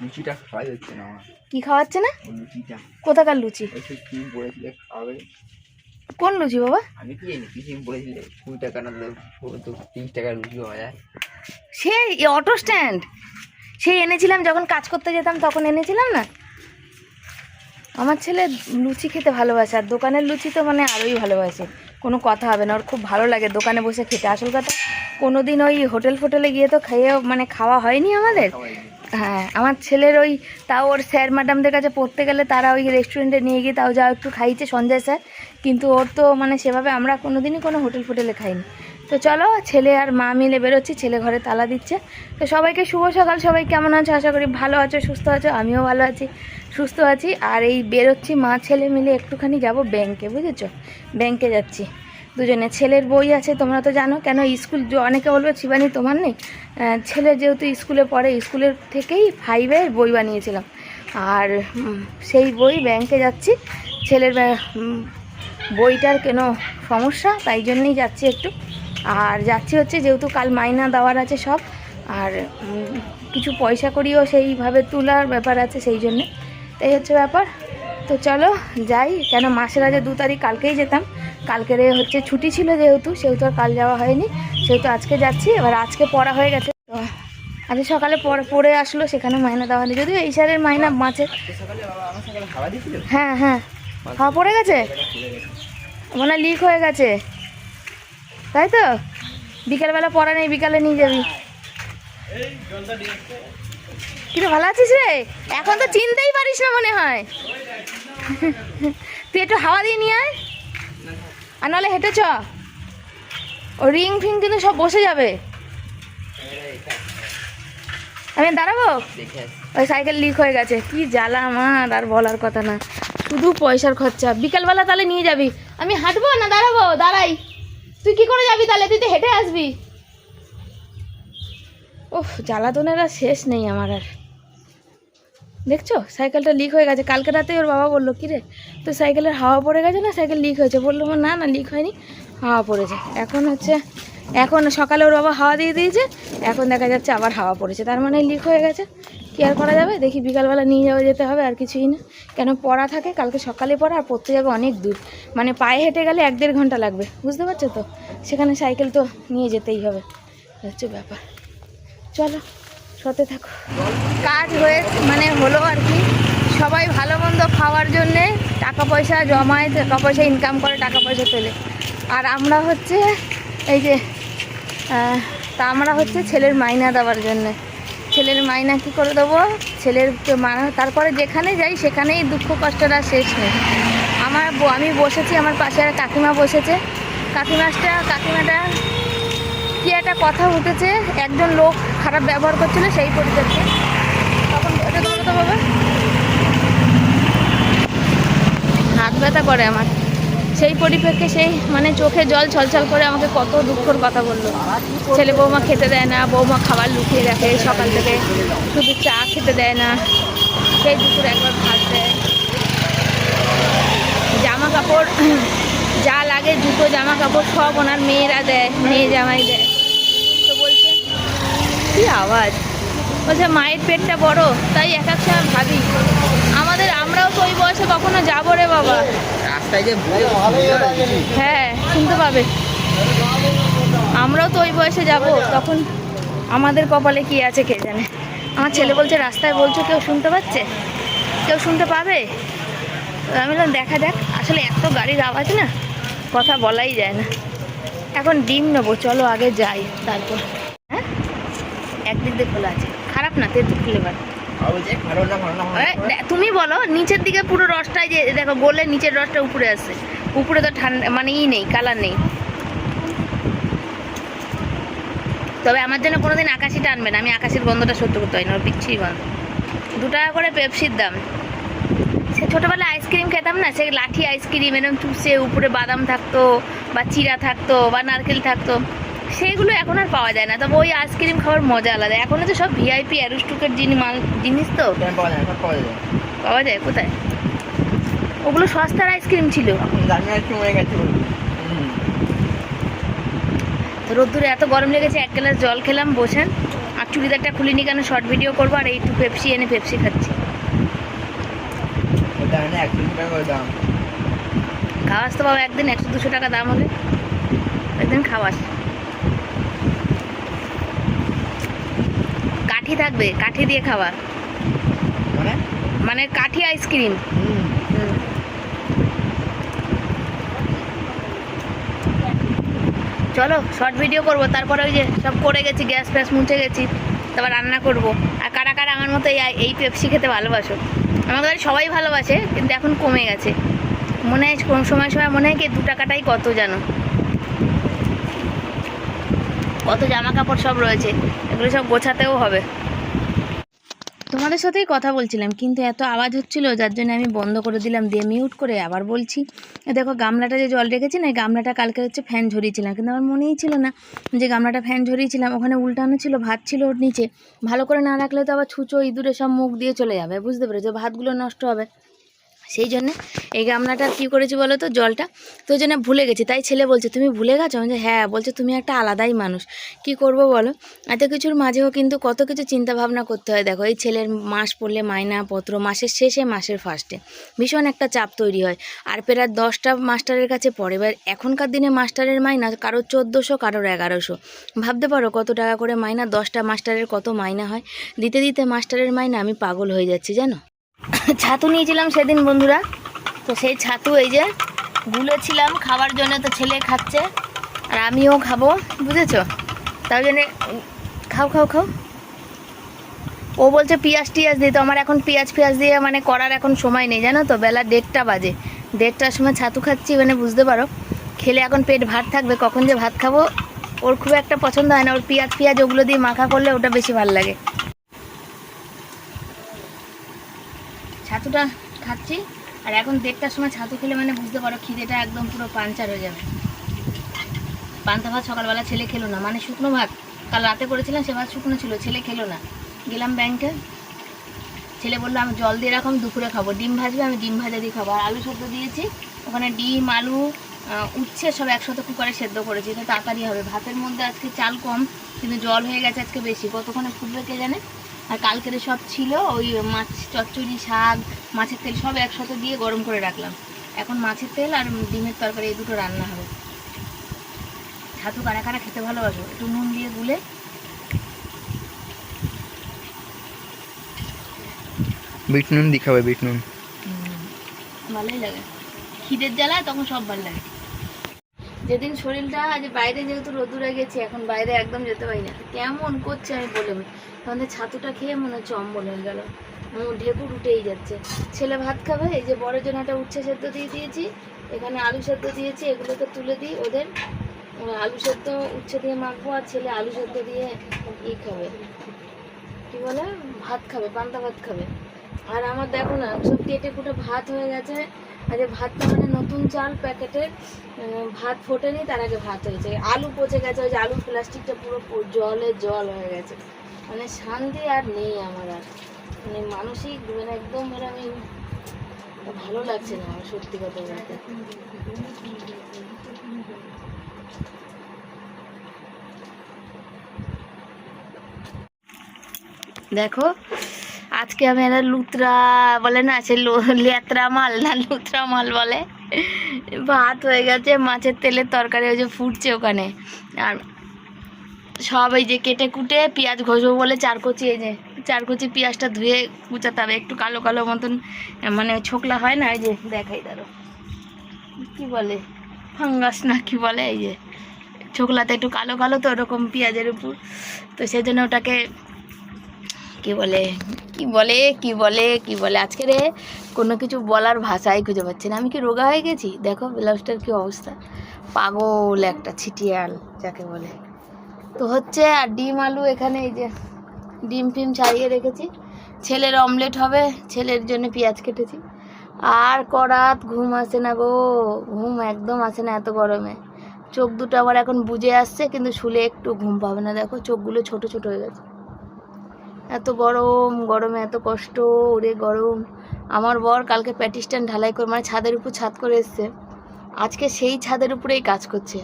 লুচিটা খাওয়াই যাচ্ছে না আমার। কি খাওয়াচ্ছে না? লুচিটা। কোথাকার লুচি? ওই ক্রিম খাওয়াবে। কোন লুচি বাবা? আমি কি জানি ক্রিম বলেছিলে? কুড়ি টাকা না তো তিরিশ টাকার লুচি পাওয়া যায়। সেই অটো স্ট্যান্ড। সেই এনেছিলাম যখন কাজ করতে যেতাম তখন এনেছিলাম না? আমার ছেলে লুচি খেতে ভালোবাসে আর দোকানের লুচি তো মানে আরোই ভালোবাসে। কোনো কথা হবে না ওর খুব ভালো লাগে দোকানে বসে খেতে। আসল কথা কোনো দিন ওই হোটেল ফোটেলে গিয়ে তো খেয়ে মানে খাওয়া হয়নি আমাদের। হ্যাঁ আমার ছেলের ওই, তাও ওর স্যার ম্যাডামদের কাছে পড়তে গেলে তারা ওই রেস্টুরেন্টে নিয়ে গিয়ে তাও যা একটু খাইছে সঞ্জয় স্যার কিন্তু ওর তো মানে সেভাবে আমরা কোনো দিনই কোনো হোটেল ফোটেলে খাইনি। তো চলো, ছেলে আর মা মিলে বেরোচ্ছি, ছেলে ঘরে তালা দিচ্ছে। তো সবাইকে শুভ সকাল, সবাই কেমন আছো? আশা করি ভালো আছো, সুস্থ আছো, আমিও ভালো আছি, সুস্থ আছি। আর এই বেরোচ্ছি মা ছেলে মিলে একটুখানি যাব ব্যাংকে বুঝেছ? ব্যাংকে যাচ্ছি। দুজনে। ছেলের বই আছে, তোমরা তো জানো। কেন স্কুল অনেকে বলবে, শিবানী, তোমার নেই? ছেলে যেহেতু স্কুলে পড়ে, স্কুলের থেকেই ফাইভের বই বানিয়েছিলাম। আর সেই বই ব্যাংকে যাচ্ছি। ছেলের বইটার কেন সমস্যা? তাই জন্যই যাচ্ছি একটু। আর যাচ্ছি হচ্ছে, যেহেতু কাল মাইনা দেওয়ার আছে সব, আর কিছু পয়সা করিও সেইভাবে তোলার ব্যাপার আছে সেই জন্যে। তাই হচ্ছে ব্যাপার। তো চলো যাই, কেন মাসের আগে দু তারিখ, কালকেই যেতাম। কালকের হচ্ছে ছুটি ছিল যেহেতু, সেহেতু আর কাল যাওয়া হয়নি। সেহেতু আজকে যাচ্ছি, এবার আজকে পড়া হয়ে গেছে। তো আজকে সকালে পড়- পড়ে আসলো সেখানে মাইনা দেওয়া হয়নি। যদিও এই স্যারের মাইনা দিয়েছিল হ্যাঁ হ্যাঁ। খাওয়া পড়ে গেছে? মনে হয় লিক হয়ে গেছে। তাই তো? বিকেলবেলা পড়া নেই, বিকালে নিয়ে যাবি। কিরে, ভালো আছিস রে? এখন তো চিনতেই পারিস না মনে হয়। তুই একটু হাওয়া দিয়ে নিয়ে আয়। আর নাহলে হেঁটে চ। ও রিং ফিং কিন্তু সব বসে যাবে। আমি দাঁড়াবো? ওই সাইকেল লিক হয়ে গেছে। কি জ্বালা আমার, আর বলার কথা না। শুধু পয়সার খরচা। বিকালবেলা তাহলে নিয়ে যাবি। আমি হাঁটবো না দাঁড়াবো? দাঁড়াই। তুই কি করে যাবি তাহলে? তুই তো হেঁটে আসবি। ওহ জ্বালাতনের আর শেষ নেই আমার আর। দেখছ? সাইকেলটা লিক হয়ে গেছে। কালকে রাতে ওর বাবা বলল রে তো সাইকেলের হাওয়া পড়ে গেছে না? সাইকেল লিক হয়েছে। বলল না না লিক হয়নি, হাওয়া পড়েছে। এখন হচ্ছে, এখন সকালে ওর বাবা হাওয়া দিয়ে দিয়েছে, এখন দেখা যাচ্ছে আবার হাওয়া পড়েছে। তার মানে লিক হয়ে গেছে। কি আর করা যাবে? দেখি বিকালবেলা নিয়ে যাওয়া যেতে হবে, আর কিছুই না। কেন পড়া থাকে? কালকে সকালে পড়া আর পড়তে যাবে অনেক দূর। মানে পায়ে হেঁটে গেলে এক দেড় ঘণ্টা লাগবে। বুঝতে পারছ তো? সেখানে সাইকেল তো নিয়ে যেতেই হবে। হচ্ছে ব্যাপার। চলো। সতে থাকো। কাজ হয়ে মানে হলো আর কি। সবাই ভালো মন্দ খাওয়ার জন্যে টাকা পয়সা জমায়, টাকা পয়সা ইনকাম করে, টাকা পয়সা তোলে। আর আমরা হচ্ছে এই যে তা আমরা হচ্ছে ছেলের মাইনা দেওয়ার জন্যে। ছেলের মাইনা কি করে দেবো? ছেলের তারপরে যেখানে যাই সেখানেই দুঃখ কষ্টটা শেষ নেই। আমার আমি বসেছি, আমার পাশে আর কাকিমা বসেছে। কাকিমাটা কাকিমাটা কি একটা কথা উঠেছে, একজন লোক খারাপ ব্যবহার করছিল সেই পরিপ্রেক্ষে তখন বাবা। হাত ব্যথা করে আমার। সেই পরিপ্রেক্ষে সেই মানে চোখে জল ছলছল করে আমাকে কত দুঃখর কথা বলল। ছেলে বৌমা খেতে দেয় না, বৌমা খাবার লুকিয়ে রাখে সকাল থেকে। শুধু চা খেতে দেয় না, সেই দুপুর একবার ভাত দেয়। জামা কাপড় জুতো জামা কাপড় সব ওনার মেয়েরা দেয় মেয়ে জামাই দেয়। তো বলছে কি আওয়াজ? বলছে মায়ের পেটটা বড় তাই এক এক সময় ভাবি আমাদের আমরাও তো ওই বয়সে কখনো যাব রে বাবা। রাস্তায় যে হ্যাঁ শুনতে পাবে। আমরাও তো ওই বয়সে যাব তখন আমাদের কপালে কি আছে কে জানে? আমার ছেলে বলছে রাস্তায় বলছো কেউ শুনতে পাচ্ছে? কেউ শুনতে পাবে? আমি বললাম দেখা যাক আসলে এত গাড়ির আওয়াজ না কথা বলাই যায় না। এখন ডিম নেব, চলো আগে যাই, তারপর। হ্যাঁ? একদিক দিয়ে খোলা আছে। খারাপ না, তেঁতুল ফ্লেভার তুমি বলো, নিচের দিকে পুরো রসটাই যে, দেখো, গোলে নিচের রসটা উপরে আসছে উপরে তো ঠান্ডা মানে ই নেই, কালার নেই। তবে আমার জন্য কোনোদিন আকাশিটা আনবে না, আমি আকাশের গন্ধটা সহ্য করতে হয় না, ওর বিচ্ছিরি গন্ধ। দু টাকা করে পেপসির দাম। ছোটোবেলায় আইসক্রিম খেতাম না সে লাঠি আইসক্রিম এরকম চুষে উপরে বাদাম থাকতো বা চিরা থাকতো বা নারকেল থাকতো সেইগুলো এখন আর পাওয়া যায় না। তবে ওই আইসক্রিম খাওয়ার মজা আলাদা। এখন তো সব ভিআইপি অ্যারোস্টুকের জিনিস মাল জিনিস তো পাওয়া যায় না সব পাওয়া যায়। কোথায়? ওগুলো সস্তার আইসক্রিম ছিল। হয়ে। তো রোদ্দুরে এত গরম লেগেছে এক গ্লাস জল খেলাম বসেন। আর চুড়িদারটা খুলিনি কেন শর্ট ভিডিও করব আর এই একটু পেপসি এনে পেপসি খাচ্ছি। ওটা মানে একশো টাকা করে দাম। খাওয়াস তো বাবা একদিন একশো দুশো টাকা দাম হবে। একদিন খাওয়াস। কাঠি থাকবে কাঠি দিয়ে খাওয়া। মানে? মানে কাঠি আইসক্রিম। হুম। চলো শর্ট ভিডিও করব তারপরে ওই যে সব করে গেছি গ্যাস ফ্যাস মুছে গেছি তারপর রান্না করব। আর কারা কারা আমার মতো এই এই পেপসি খেতে ভালোবাসো? আমাদের বাড়ি সবাই ভালোবাসে, কিন্তু এখন কমে গেছে। মনে হয় কোন সময় সময় মনে হয় কি দু টাকাটাই কত যেন কত জামা কাপড় সব রয়েছে, এগুলো সব গোছাতেও হবে। তোমাদের সাথেই কথা বলছিলাম, কিন্তু এত আওয়াজ হচ্ছিল, যার জন্য আমি বন্ধ করে দিলাম, দিয়ে মিউট করে আবার বলছি। দেখো, গামলাটা যে জল রেখেছি না গামলাটা কালকে হচ্ছে ফ্যান ঝরিয়েছিলাম, কিন্তু আমার মনেই ছিল না যে গামলাটা ফ্যান ঝরিয়েছিলাম, ওখানে উল্টানো ছিল, ভাত ছিল ওর নিচে। ভালো করে না রাখলে তো আবার ছুঁচো, ইঁদুরে সব মুখ দিয়ে চলে যাবে, বুঝতে পেরেছ? ভাতগুলো নষ্ট হবে। সেই জন্যে এই গামলাটা কী করেছি বলো তো, জলটা? তো ওই জন্য ভুলে গেছি। তাই ছেলে বলছে, তুমি ভুলে গেছো? আমি হ্যাঁ। বলছে, তুমি একটা আলাদাই মানুষ। কি করব বলো? এত কিছুর মাঝেও কিন্তু কত কিছু চিন্তা ভাবনা করতে হয়। দেখো, এই ছেলের মাস পড়লে মাইনা পত্র, মাসের শেষে, মাসের ফার্স্টে ভীষণ একটা চাপ তৈরি হয়। আর প্রায় দশটা মাস্টারের কাছে পড়ে। এবার এখনকার দিনে মাস্টারের মাইনা কারও চোদ্দোশো, কারোর এগারোশো। ভাবতে পারো কত টাকা করে মাইনা, দশটা মাস্টারের কত মাইনা হয়। দিতে দিতে মাস্টারের মাইনা আমি পাগল হয়ে যাচ্ছি, জানো? ছাতু নিয়েছিলাম সেদিন, বন্ধুরা। তো সেই ছাতু এই যে গুলেছিলাম খাবার জন্য, তো ছেলে খাচ্ছে, আর আমিও খাব, বুঝেছ? তার জন্য খাও খাও খাও। ও বলছে পেঁয়াজ, টিয়াজ দিতে আমার এখন পেঁয়াজ পেঁয়াজ দিয়ে মানে করার এখন সময় নেই, জানো তো? বেলা দেড়টা বাজে। দেড়টার সময় ছাতু খাচ্ছি মানে বুঝতে পারো? খেলে এখন পেট ভাত থাকবে, কখন যে ভাত খাব? ওর খুব একটা পছন্দ হয় না, ওর পেঁয়াজ পেঁয়াজ ওগুলো দিয়ে মাখা করলে ওটা বেশি ভালো লাগে। ছাতুটা খাচ্ছি, আর এখন দেড়টার সময় ছাতু খেলে মানে বুঝতে পারো খিদেটা একদম পুরো পাঞ্চার হয়ে যাবে। পান্তা ভাত সকালবেলা ছেলে খেলো না মানে শুকনো ভাত। কাল রাতে করেছিলাম, সে ভাত শুকনো ছিল, ছেলে খেলো না। গেলাম ব্যাংকে ছেলে বলল, আমি জল দিয়ে রাখো দুপুরে খাব। ডিম ভাজবে, আমি ডিম ভাজা দিয়ে খাব। আর আলু সেদ্ধ দিয়েছি। ওখানে ডিম, আলু উচ্ছে সব একসাথে কুকারে সেদ্ধ করেছি। এটা তাড়াতাড়ি হবে। ভাতের মধ্যে আজকে চাল কম, কিন্তু জল হয়ে গেছে আজকে বেশি। কতক্ষণে ফুটবে কে জানে? আর কালকের সব ছিল ওই মাছ চচ্চড়ি শাক মাছের তেল সব একসাথে দিয়ে গরম করে রাখলাম। এখন মাছের তেল আর ডিমের তরকারি এই দুটো রান্না হবে। ছাতু কারা কারা খেতে ভালোবাসো? একটু নুন দিয়ে গুলে। বিট নুন দিয়ে খাবে বিট নুন। ভালোই লাগে। খিদের জ্বালায় তখন সব ভালো লাগে। যেদিন শরীরটা আজ বাইরে যেহেতু রোদুরে গেছি, এখন বাইরে একদম যেতে পারি না। কেমন করছে আমি বলে নি। তাহলে ছাতুটা খেয়ে মনে হচ্ছে অম্বল হয়ে গেল। ঢেকুর উঠেই যাচ্ছে। ছেলে ভাত খাবে, এই যে বড় জন্য একটা উচ্ছে সেদ্ধ দিয়ে দিয়েছি, এখানে আলু সেদ্ধ দিয়েছি, এগুলোকে তুলে দিই ওদের। আলু সেদ্ধ উচ্ছে দিয়ে মাখবো আর ছেলে আলু সেদ্ধ দিয়ে ই খাবে। কি বলে? ভাত খাবে, পান্তা ভাত খাবে। আর আমার দেখো না সব কেটে কুটে ভাত হয়ে গেছে। যে ভাতটা মানে নতুন চাল প্যাকেটের আহ, ভাত ফোটেনি তার আগে ভাত হয়েছে। আলু পচে গেছে ওই যে আলু প্লাস্টিকটা পুরো জলে জল হয়ে গেছে। মানে শান্তি আর নেই আমার আর। মানে মানসিক মানে একদম মানে আমি ভালো লাগছে না আমার সত্যি কথা বলতে। দেখো আজকে আমি একটা লুতরা বলে না, সে লেতরা মাল না, লুতরা মাল বলে। ভাত হয়ে গেছে, মাছের তেলের তরকারি ওই যে ফুটছে ওখানে। আর সব এই যে কেটে কুটে পেঁয়াজ ঘষবো বলে চারকচি এই যে, চারকচি পেঁয়াজটা ধুয়ে কুচাতে হবে। একটু কালো কালো মতন মানে ছোকলা হয় না, এই যে দেখাই দাঁড়ো। কি বলে? ফাঙ্গাস না কি বলে এই যে। ছোকলাতে একটু কালো কালো তো, ওরকম পেঁয়াজের উপর। তো সেই জন্য ওটাকে কি বলে কি বলে কি বলে কি বলে? আজকে রে কোনো কিছু বলার ভাষাই খুঁজে পাচ্ছি না। আমি কি রোগা হয়ে গেছি? দেখো, ব্লাউজটার কি অবস্থা। পাগল একটা ছিটিয়াল, যাকে বলে। তো হচ্ছে, আর ডিম আলু এখানে এই যে ডিম ফিম ছাড়িয়ে রেখেছি। ছেলের অমলেট হবে, ছেলের জন্য পেঁয়াজ কেটেছি। আর করাত ঘুম আসে না গো, ঘুম একদম আসে না এত গরমে। চোখ দুটো আমার এখন বুঝে আসছে, কিন্তু শুলে একটু ঘুম পাবে না। দেখো, চোখগুলো ছোট ছোট হয়ে গেছে। এত গরম, গরমে এত কষ্ট, ওরে গরম। আমার বর কালকে প্যাটিস্টান ঢালাই করে মানে ছাদের উপর ছাদ করে এসছে। আজকে সেই ছাদের উপরেই কাজ করছে।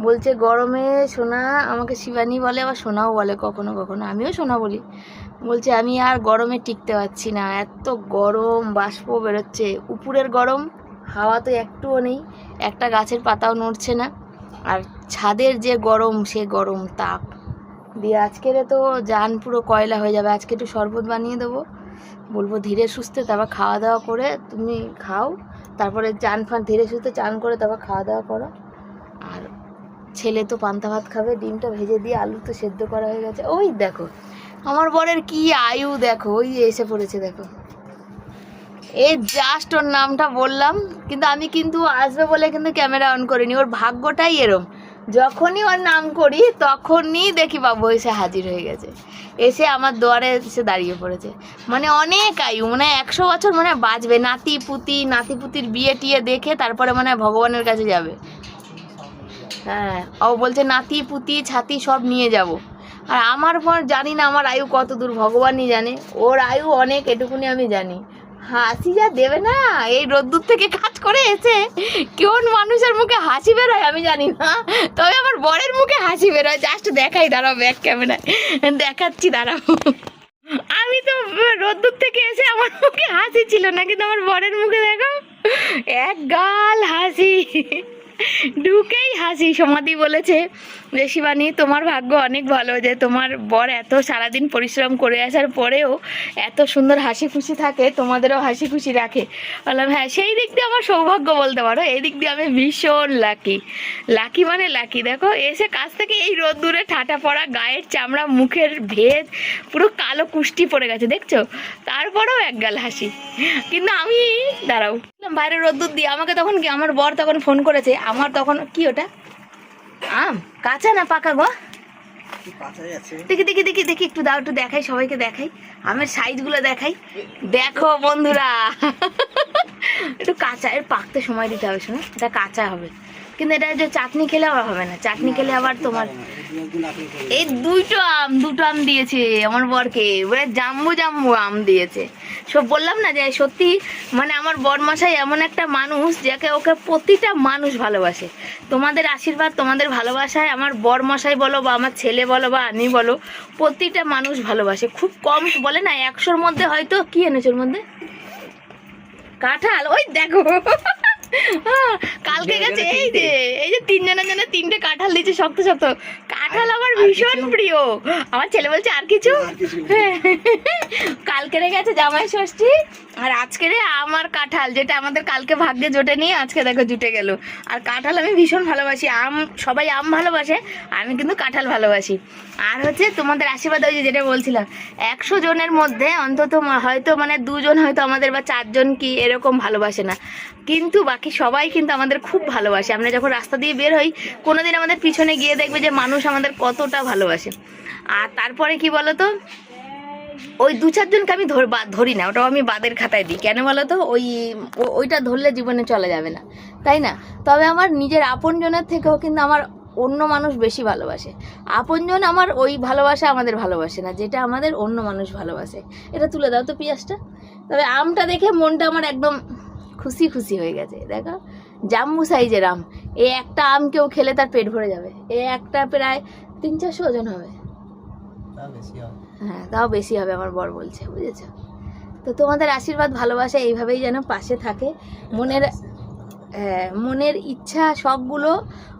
বলছে, গরমে সোনা, আমাকে শিবানী বলে, আবার সোনাও বলে, কখনো কখনো। আমিও সোনা বলি। বলছে, আমি আর গরমে টিকতে পারছি না। এত গরম, বাষ্প বেরোচ্ছে। উপরের গরম, হাওয়া তো একটুও নেই। একটা গাছের পাতাও নড়ছে না। আর ছাদের যে গরম, সে গরম তাপ। দিয়ে আজকের তো জান পুরো কয়লা হয়ে যাবে। আজকে একটু শরবত বানিয়ে দেবো। বলব ধীরে সুস্থে তারপর খাওয়া দাওয়া করে তুমি খাও। তারপরে চান ফান ধীরে সুস্থে চান করে তারপর খাওয়া দাওয়া করো। আর ছেলে তো পান্তা ভাত খাবে, ডিমটা ভেজে দিয়ে আলু তো সেদ্ধ করা হয়ে গেছে। ওই দেখো, আমার বরের কি আয়ু দেখো, ওই এসে পড়েছে দেখো। এই জাস্ট ওর নামটা বললাম, কিন্তু আমি কিন্তু আসবে বলে কিন্তু ক্যামেরা অন করিনি। ওর ভাগ্যটাই এরম। যখনই ওর নাম করি, তখনই দেখি বাবু এসে হাজির হয়ে গেছে। এসে আমার দুয়ারে এসে দাঁড়িয়ে পড়েছে। মানে অনেক আয়ু মানে একশো বছর মানে বাঁচবে। নাতি, পুতি, নাতি, পুতির বিয়ে টিয়ে দেখে তারপরে মানে ভগবানের কাছে যাবে। হ্যাঁ ও বলছে, নাতি, পুতি, ছাতি সব নিয়ে যাব। আর আমার পর জানি না আমার আয়ু কত দূর ভগবানই জানে। ওর আয়ু অনেক, এটুকুনি আমি জানি। হাসি যা দেবে না? এই রোদ্দুর থেকে কাজ করে এসে কোন মানুষের মুখে হাসি বেরোয় আমি জানি না। তবে আমার বরের মুখে হাসি বেরোয়। জাস্ট দেখাই, দাঁড়াও ব্যাক ক্যামেরায় দেখাচ্ছি, দাঁড়াও। আমি তো রোদ্দুর থেকে এসে আমার মুখে হাসি ছিল না, কিন্তু আমার বরের মুখে দেখো, এক গাল হাসি। ঢুকেই হাসি। সমাধি বলেছে যে তোমার ভাগ্য অনেক ভালো যে, তোমার বর এত সারাদিন পরিশ্রম করে আসার পরেও এত সুন্দর হাসি খুশি থাকে, তোমাদেরও হাসি খুশি রাখে। বললাম হ্যাঁ সেই দিক দিয়ে আমার সৌভাগ্য বলতে পারো। এই দিক দিয়ে আমি ভীষণ লাকি লাকি মানে লাকি দেখো? এসে কাছ থেকে এই রোদ্দুরে ঠাটা পড়া গায়ের চামড়া, মুখের ভেদ, পুরো কালো কুষ্টি পড়ে গেছে, দেখছ? তারপরেও এক গাল হাসি। কিন্তু আমি, দাঁড়াও। বাইরে রোদ্দুর দিয়ে আমাকে তখন কি, আমার বর তখন ফোন করেছে? আমার তখন কি ওটা? আম কাঁচা না পাকা গো? দেখি দেখি দেখি দেখি একটু দাও একটু দেখাই সবাইকে দেখাই। আমের সাইজগুলো দেখাই। দেখো বন্ধুরা। একটু কাঁচা এর পাকতে সময় দিতে হবে শোনো এটা কাঁচা হবে। কিন্তু এটা যে চাটনি খেলে আবার হবে না। চাটনি খেলে আবার তোমার এই দুটো আম দুটো আম দিয়েছে আমার বরকে। এবারে জাম্বু জাম্বু আম দিয়েছে। সব বললাম না যে সত্যি মানে আমার বরমশাই এমন একটা মানুষ যাকে ওকে প্রতিটা মানুষ ভালোবাসে। তোমাদের আশীর্বাদ, তোমাদের ভালোবাসায় আমার বরমশাই বলো বা আমার ছেলে বলো বা আমি বলো, প্রতিটা মানুষ ভালোবাসে। খুব কম বলে না, একশোর মধ্যে হয়তো, কি এনেছো ওর মধ্যে? কাঁঠাল, ওই দেখো। কালকে গেছে এই যে এই যে তিনজনের জন্য তিনটে কাঁঠাল দিচ্ছে শক্ত শক্ত। কাঁঠাল আমার ভীষণ প্রিয়। আমার ছেলে বলছে আর কিছু? হ্যাঁ। কালকে গেছে জামাই ষষ্ঠী। আর আজকে রে আমার কাঁঠাল, যেটা আমাদের কালকে ভাগ্যে জোটে নিয়ে আজকে দেখো জুটে গেল। আর কাঁঠাল আমি ভীষণ ভালোবাসি, আম, সবাই আম ভালোবাসে, আমি কিন্তু কাঁঠাল ভালোবাসি। আর হচ্ছে তোমাদের আশীর্বাদ যে যেটা বলছিলাম, একশো জনের মধ্যে অন্তত হয়তো মানে দুজন হয়তো আমাদের বা চারজন কি এরকম ভালোবাসে না। কিন্তু বাকি সবাই কিন্তু আমাদের খুব ভালোবাসে। আমরা যখন রাস্তা দিয়ে বের হই, কোনোদিন আমাদের পিছনে গিয়ে দেখবে যে মানুষ আমাদের কতটা ভালোবাসে। আর তারপরে কি বলতো? ওই দু চারজনকে আমি ধর না, ওটাও আমি বাদের খাতায় দিই। কেন বলো তো ওই ওইটা ধরলে জীবনে চলা যাবে না। তাই না? তবে আমার নিজের আপনজনের থেকেও কিন্তু আমার অন্য মানুষ বেশি ভালোবাসে। আপনজন আমার ওই ভালোবাসা আমাদের ভালোবাসে না, যেটা আমাদের অন্য মানুষ ভালোবাসে। এটা তুলে দাও তো পেঁয়াজটা। তবে আমটা দেখে মনটা আমার একদম খুশি খুশি হয়ে গেছে। দেখো, জাম্বু সাইজের আম। এই একটা আম কেউ খেলে তার পেট ভরে যাবে। এই একটা প্রায় তিন চারশো ওজন হবে। হ্যাঁ তাও বেশি হবে আমার বর বলছে বুঝেছ? তো তোমাদের আশীর্বাদ ভালোবাসা এইভাবেই যেন পাশে থাকে। মনের হ্যাঁ, মনের ইচ্ছা সবগুলো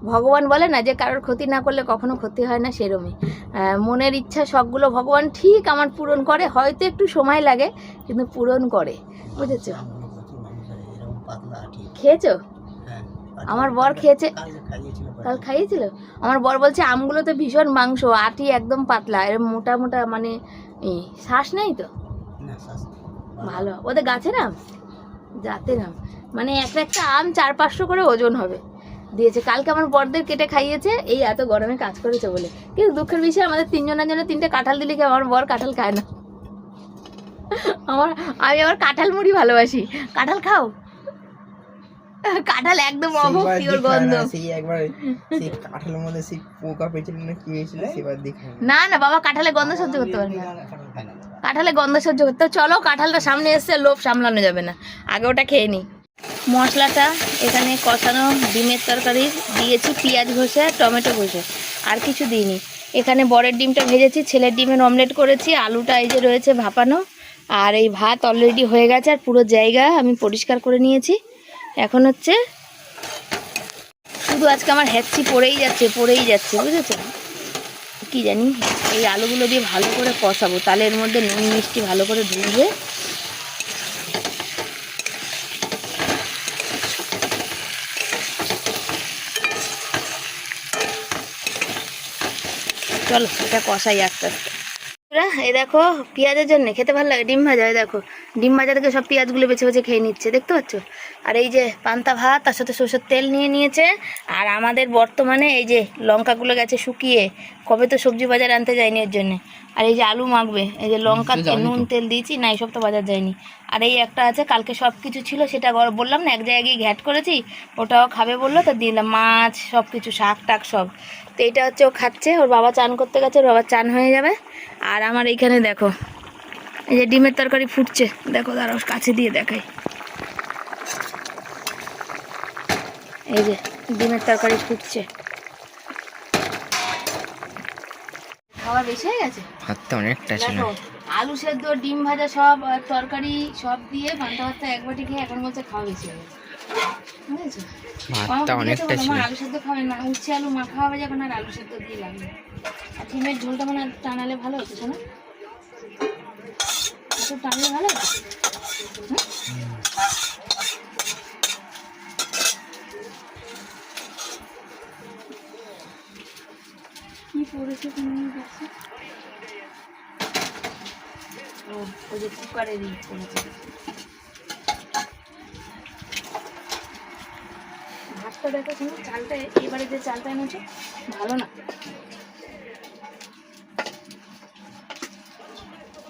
ভগবান বলে না যে কারোর ক্ষতি না করলে কখনো ক্ষতি হয় না সেরমই। মনের ইচ্ছা সবগুলো ভগবান ঠিক আমার পূরণ করে হয়তো একটু সময় লাগে কিন্তু পূরণ করে বুঝেছ? খেয়েছো? আমার বর খেয়েছে কাল খাইয়েছিল আমার বর বলছে আমগুলো তো ভীষণ মাংস আটি একদম পাতলা এর মোটা মোটা মানে শ্বাস নেই তো? ভালো। ওদের গাছে না জাতের আম মানে একটা একটা আম চার পাঁচশো করে ওজন হবে। দিয়েছে। কালকে আমার বরদের কেটে খাইয়েছে এই এত গরমে কাজ করেছে বলে। কিন্তু দুঃখের বিষয় আমাদের তিনজনের জন্য তিনটে কাঁঠাল দিলে কি আমার বর কাঁঠাল খায় না? আমার আমি আবার কাঁঠাল মুড়ি ভালোবাসি। কাঁঠাল খাও। কাঁঠাল একদম অভক্তি গন্ধ। সেই একবার সেই কাঁঠালের মধ্যে সেই পোকা পেয়েছিল না কি হয়েছিল সেবার দেখে না না বাবা কাঁঠালে গন্ধ সহ্য করতে পারে না। কাঁঠালে গন্ধ সহ্য করতে চলো কাঁঠালটা সামনে এসছে লোভ সামলানো যাবে না। আগে ওটা খেয়ে নি। মশলাটা এখানে কষানো ডিমের তরকারি দিয়েছি পেঁয়াজ ঘষে টমেটো ঘষে। আর কিছু দিইনি। এখানে বরের ডিমটা ভেজেছি ছেলের ডিমের অমলেট করেছি আলুটা এই যে রয়েছে ভাপানো। আর এই ভাত অলরেডি হয়ে গেছে আর পুরো জায়গা আমি পরিষ্কার করে নিয়েছি। এখন হচ্ছে শুধু আজকে আমার হ্যাচি পড়েই যাচ্ছে পড়েই যাচ্ছে, বুঝেছ? কি জানি, এই আলুগুলো দিয়ে ভালো করে কষাবো তাহলে এর মধ্যে নুন মিষ্টি ভালো করে ঢুকবে চলো, এটা কষাই আস্তে আস্তে। এই দেখো, পেঁয়াজের জন্য, খেতে ভালো লাগে, ডিম ভাজা দেখো। ডিম ভাজা থেকে সব পেঁয়াজগুলো বেছে বেছে খেয়ে নিচ্ছে দেখতে পাচ্ছ? আর এই যে পান্তা ভাত তার সাথে সরষের তেল নিয়ে নিয়েছে। আর আমাদের বর্তমানে এই যে লঙ্কাগুলো গেছে শুকিয়ে কবে তো সবজি বাজার আনতে যায়নি ওর জন্য। আর এই যে আলু মাখবে এই যে লঙ্কা নুন তেল দিয়েছি না সব তো বাজার যায়নি। আর এই একটা আছে কালকে সব কিছু ছিল সেটা বললাম না এক জায়গায় গিয়ে ঘ্যাট করেছি ওটাও খাবে বলল তো দিলাম মাছ সব কিছু শাক টাক সব। তো এটা হচ্ছে ও খাচ্ছে ওর বাবা চান করতে গেছে ওর বাবা চান হয়ে যাবে। আর আমার এইখানে দেখো এই যে ডিমের তরকারি ফুটছে। দেখো দাঁড়াও কাছে দিয়ে দেখাই। এই যে ডিমের তরকারি ফুটছে। খাওয়া বেশি হয়ে গেছে? ভাতটা অনেকটা ছিল। আলু সেদ্ধ ডিম ভাজা সব আর তরকারি সব দিয়ে পান্তা ভাতটা এক বাটি খেয়ে এখন বলছে খাওয়া বেশি হয়ে গেছে। বুঝেছ? ভাতটা আমাকে অনেকটা ছিল। আলু সেদ্ধ না উচ্ছে আলু মাখা হবে যখন আর আলু সেদ্ধ দিয়ে লাগবে আর ডিমের ঝোলটা মানে টানালে ভালো হতো শোনা একটু টানলে ভালো হতো হুম? কি তুমি ওই যে পড়েছে। ভাতটা দেখো তুমি, চালটা, এবারে যে চালটা এনেছো, ভালো না।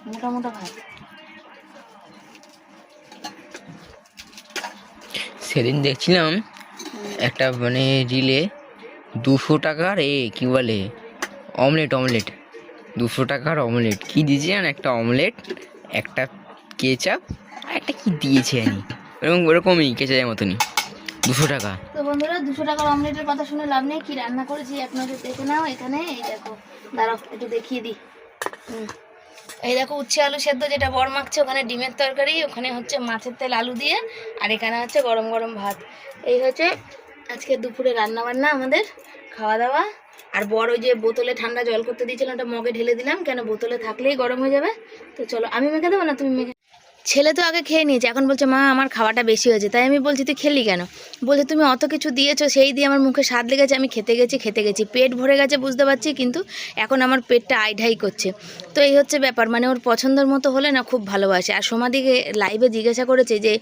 মোটা ভাত। সেদিন দেখছিলাম একটা মানে রিলে দুশো টাকার এ কি বলে অমলেট অমলেট দুশো টাকার অমলেট কি দিয়েছে জান? একটা অমলেট একটা কেচাপ একটা কি দিয়েছে আমি এরকম, ওরকমই কেচাপের মতনই। দুশো টাকা। তো বন্ধুরা, দুশো টাকার অমলেটের কথা শুনে লাভ নেই। কি রান্না করেছি নজর দেখে নাও। এখানে এই দেখো। দাঁড়াও, একটু দেখিয়ে দিই। হুম। এই দেখো উচ্ছে আলু সেদ্ধ, যেটা বর মাখছে ওখানে ডিমের তরকারি, ওখানে হচ্ছে মাছের তেল আলু দিয়ে, আর এখানে হচ্ছে গরম গরম ভাত। এই হচ্ছে আজকে দুপুরে রান্না বান্না আমাদের খাওয়া দাওয়া আর বড় যে বোতলে ঠান্ডা জল করতে দিয়েছিলাম ওটা মগে ঢেলে দিলাম, কেন বোতলে থাকলেই গরম হয়ে যাবে। তো চলো, আমি মেখে দেবো না তুমি মেখে ছেলে তো আগে খেয়ে নিয়েছে, এখন বলছে, মা, আমার খাওয়াটা বেশি হয়েছে। তাই আমি বলছি, তুই খেলি কেন? বলছে, তুমি অত কিছু দিয়েছ, সেই দিয়ে আমার মুখে স্বাদ লেগেছে, আমি খেতে গেছি খেতে গেছি। পেট ভরে গেছে, বুঝতে পারছি, কিন্তু এখন আমার পেটটা আইঢাই করছে। তো এই হচ্ছে ব্যাপার মানে ওর পছন্দের মতো হলে না খুব ভালোবাসে। আর সোমাদিকে লাইভে জিজ্ঞাসা করেছে যে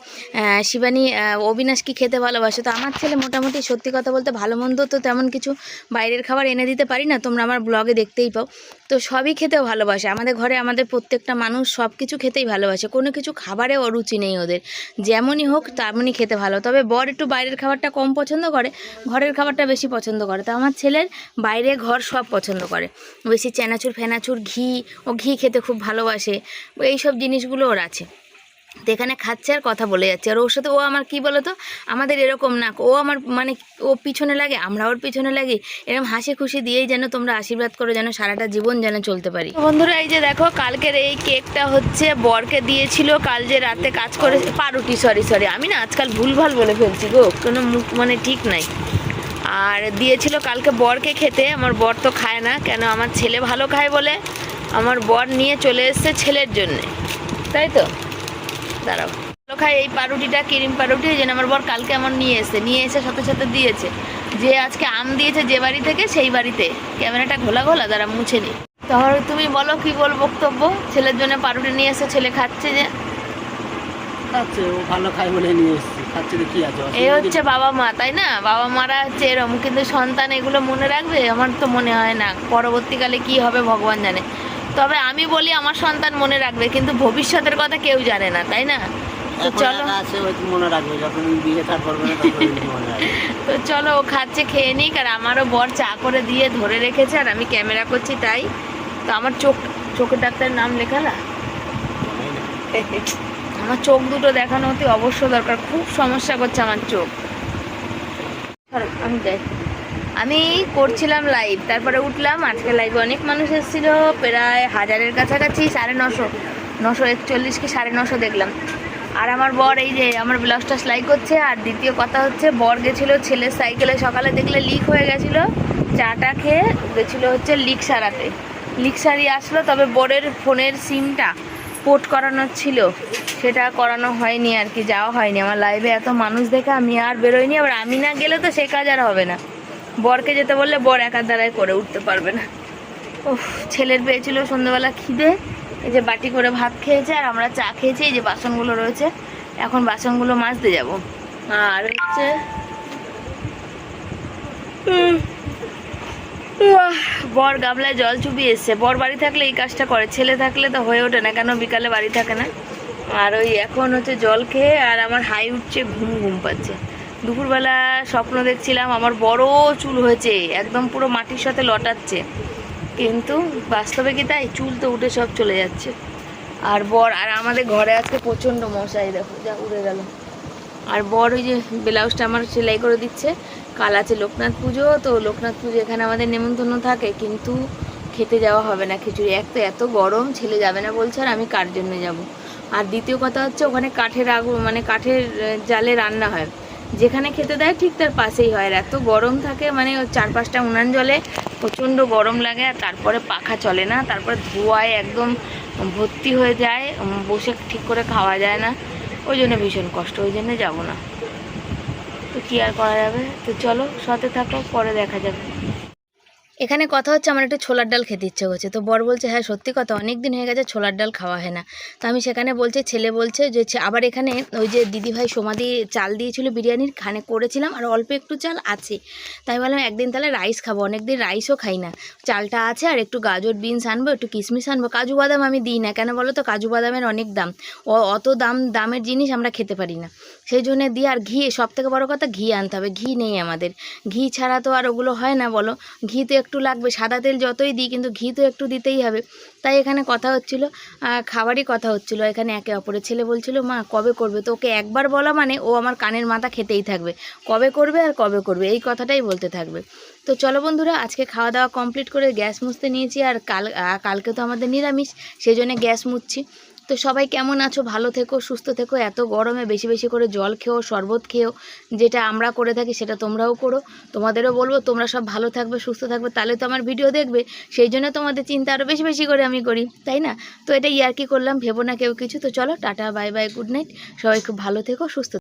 শিবানী অবিনাশ কি খেতে ভালোবাসে? তো আমার ছেলে মোটামুটি সত্যি কথা বলতে ভালো মন্দ তো তেমন কিছু বাইরের খাবার এনে দিতে পারি না, তোমরা আমার ব্লগে দেখতেই পাও। তো সবই খেতেও ভালোবাসে। আমাদের ঘরে আমাদের প্রত্যেকটা মানুষ সব কিছু খেতেই ভালোবাসে। কোনো কিছু খাবারে রুচি নেই ওদের। যেমনই হোক তেমনই খেতে ভালো। তবে বর একটু বাইরের খাবারটা কম পছন্দ করে, ঘরের খাবারটা বেশি পছন্দ করে। তো আমার ছেলের বাইরে ঘর সব পছন্দ করে। বেশি চেনাচুর, ফেনাচুর, ঘি, ও ঘি খেতে খুব ভালোবাসে। এই সব জিনিসগুলো ওর আছে। তো এখানে খাচ্ছে আর কথা বলে যাচ্ছে। আর ওর সাথে ও আমার কি বলতো? আমাদের এরকম না। ও আমার মানে ও পিছনে লাগে, আমরা ওর পিছনে লাগি। এরকম হাসি খুশি দিয়েই যেন তোমরা আশীর্বাদ করো, যেন সারাটা জীবন যেন চলতে পারি। বন্ধুরা, এই যে দেখো, কালকের এই কেকটা হচ্ছে বরকে দিয়েছিল। কাল যে রাতে কাজ করে, পারুটি সরি সরি আমি না আজকাল ভুলভাল বলে ফেলছি গো, কোনো মুখ মানে ঠিক নাই। আর দিয়েছিল কালকে বরকে খেতে, আমার বর তো খায় না, কেন আমার ছেলে ভালো খায় বলে? আমার বর নিয়ে চলে এসেছে ছেলের জন্যে। তাই তো? দাঁড়াও। খায় এই পাউরুটিটা ক্রিম পাউরুটি ওই জন্য আমার বর কালকে আমার নিয়ে এসে নিয়ে এসে সাথে সাথে দিয়েছে। যে আজকে আম দিয়েছে যে বাড়ি থেকে সেই বাড়িতে। ক্যামেরাটা ঘোলা ঘোলা দাঁড়া মুছে নি। তাহলে তুমি বলো কি বল বক্তব্য? ছেলের জন্য পাউরুটি নিয়ে এসে ছেলে খাচ্ছে যে। খাচ্ছে ও ভালো খায় বলে নিয়ে এসেছি। খাচ্ছে কি আছে? এই হচ্ছে বাবা মা তাই না? বাবা মারা হচ্ছে এরম। কিন্তু সন্তান এগুলো মনে রাখবে? আমার তো মনে হয় না। পরবর্তীকালে কি হবে ভগবান জানে। তবে আমি বলি আমার সন্তান মনে রাখবে কিন্তু ভবিষ্যতের কথা কেউ জানে না তাই না? তো চলো। মনে রাখবে যখন বিয়ে মনে রাখবে। তো চলো ও খাচ্ছে খেয়ে নিক আর আমারও বর চা করে দিয়ে ধরে রেখেছে আর আমি ক্যামেরা করছি তাই। তো আমার চোখ চোখের ডাক্তারের নাম লেখালা আমার চোখ দুটো দেখানো অতি অবশ্য দরকার খুব সমস্যা করছে আমার চোখ। আমি যাই আমি করছিলাম লাইভ তারপরে উঠলাম, আজকে লাইভে অনেক মানুষ এসেছিল, প্রায় হাজারের কাছাকাছি, সাড়ে নশো নশো একচল্লিশ কি সাড়ে নশো দেখলাম। আর আমার বর এই যে, আমার ব্লাউজটা সেলাই করছে, আর দ্বিতীয় কথা হচ্ছে, বর গেছিল ছেলের সাইকেলে, সকালে দেখলে লিক হয়ে গেছিল, চাটা খেয়ে গেছিল হচ্ছে লিক সারাতে। লিক সারিয়ে আসলো, তবে বরের ফোনের সিমটা পোর্ট করানোর ছিল, সেটা করানো হয়নি আর কি, যাওয়া হয়নি। আমার লাইভে এত মানুষ দেখে আমি আর বেরোইনি, আবার আমি না গেলে তো সে কাজ আর হবে না। বরকে যেতে বললে বর একার দ্বারাই করে উঠতে পারবে না। উফ, ছেলের পেয়েছিল সন্ধ্যাবেলা খিদে, এই যে বাটি করে ভাত খেয়েছে আর আমরা চা খেয়েছি, এই যে বাসনগুলো রয়েছে। এখন বাসনগুলো মাজতে যাব। আর হচ্ছে বর গামলায় জল চুবিয়ে এসছে। বর বাড়ি থাকলে এই কাজটা করে, ছেলে থাকলে তো হয়ে ওঠে না, কেন বিকালে বাড়ি থাকে না? আর ওই এখন হচ্ছে জল খেয়ে আর আমার হাই উঠছে, ঘুম ঘুম পাচ্ছে। দুপুরবেলা স্বপ্ন দেখছিলাম, আমার বড় চুল হয়েছে, একদম পুরো মাটির সাথে লটাচ্ছে। কিন্তু বাস্তবে কি তাই? চুল তো উঠে সব চলে যাচ্ছে। আর বর, আর আমাদের ঘরে আজকে প্রচণ্ড মশাই দেখো, যা উড়ে গেল। আর বর ওই যে ব্লাউজটা আমার সেলাই করে দিচ্ছে। কাল আছে লোকনাথ পুজো, তো লোকনাথ পুজো এখানে আমাদের নেমন্তন্ন থাকে, কিন্তু খেতে যাওয়া হবে না খিচুড়ি। এক তো এত গরম, ছেলে যাবে না বলছে, আর আমি কার জন্য যাব? আর দ্বিতীয় কথা হচ্ছে, ওখানে কাঠের আগুন মানে কাঠের জালে রান্না হয়। যেখানে খেতে দেয় ঠিক তার পাশেই হয়। আর এত গরম থাকে মানে চার পাঁচটা উনান জলে প্রচণ্ড গরম লাগে আর তারপরে পাখা চলে না, তারপরে ধোয়ায় একদম ভর্তি হয়ে যায় বসে ঠিক করে খাওয়া যায় না। ওই জন্য ভীষণ কষ্ট, ওই জন্য যাব না। তো কী আর করা যাবে? তো চলো, সাথে থাকো, পরে দেখা যাবে। এখানে কথা হচ্ছে, আমার একটু ছোলার ডাল খেতে ইচ্ছে করছে। তো বর বলছে হ্যাঁ সত্যি কথা, অনেক দিন হয়ে গেছে ছোলার ডাল খাওয়া হয় না। তো আমি সেখানে বলছি, ছেলে বলছে যে আবার এখানে ওই যে দিদিভাই সমাধি চাল দিয়েছিল বিরিয়ানির, খানে করেছিলাম, আর অল্প একটু চাল আছে। তাই বললাম একদিন তাহলে রাইস খাব অনেক দিন রাইসও খাই না। চালটা আছে, আর একটু গাজর বিনস আনব, একটু কিশমিশ আনব। কাজু বাদাম আমি দিই না, কেন বলো তো? কাজু বাদামের অনেক দাম। অত দাম, দামের জিনিস আমরা খেতে পারি না। সেই জন্যে দিয়ে আর ঘি সব থেকে বড় কথা ঘি আনতে হবে। ঘি নেই আমাদের। ঘি ছাড়া তো আর ওগুলো হয় না, বলো। ঘি তো একটু লাগবে। সাদা তেল যতই দিই, কিন্তু ঘি তো একটু দিতেই হবে। তাই এখানে কথা হচ্ছিল খাবারই কথা হচ্ছিল। এখানে একে অপরের ছেলে বলছিল, মা, কবে করবে? তো ওকে একবার বলা মানে ও আমার কানের মাথা খেতেই থাকবে। কবে করবে আর কবে করবে, এই কথাটাই বলতে থাকবে। তো চলো বন্ধুরা, আজকে খাওয়া দাওয়া কমপ্লিট করে গ্যাস মুছতে নিয়েছি। আর কাল কালকে তো আমাদের নিরামিষ সেই জন্য গ্যাস মুছছি। তো সবাই কেমন আছো? ভালো থেকো, সুস্থ থেকো। এত গরমে বেশি বেশি করে জল খেও, শরবত খেও। যেটা আমরা করে থাকি সেটা তোমরাও করো। তোমাদেরও বলব, তোমরা সব ভালো থাকবে, সুস্থ থাকবে। তাহলে তো আমার ভিডিও দেখবে। সেই জন্য তোমাদের চিন্তা আরও বেশি বেশি করে আমি করি, তাই না? তো এটা ইয়ার্কি করলাম, ভেবো না কেউ কিছু। তো চলো, tata, bye bye, good night. সবাই খুব ভালো থেকো, সুস্থ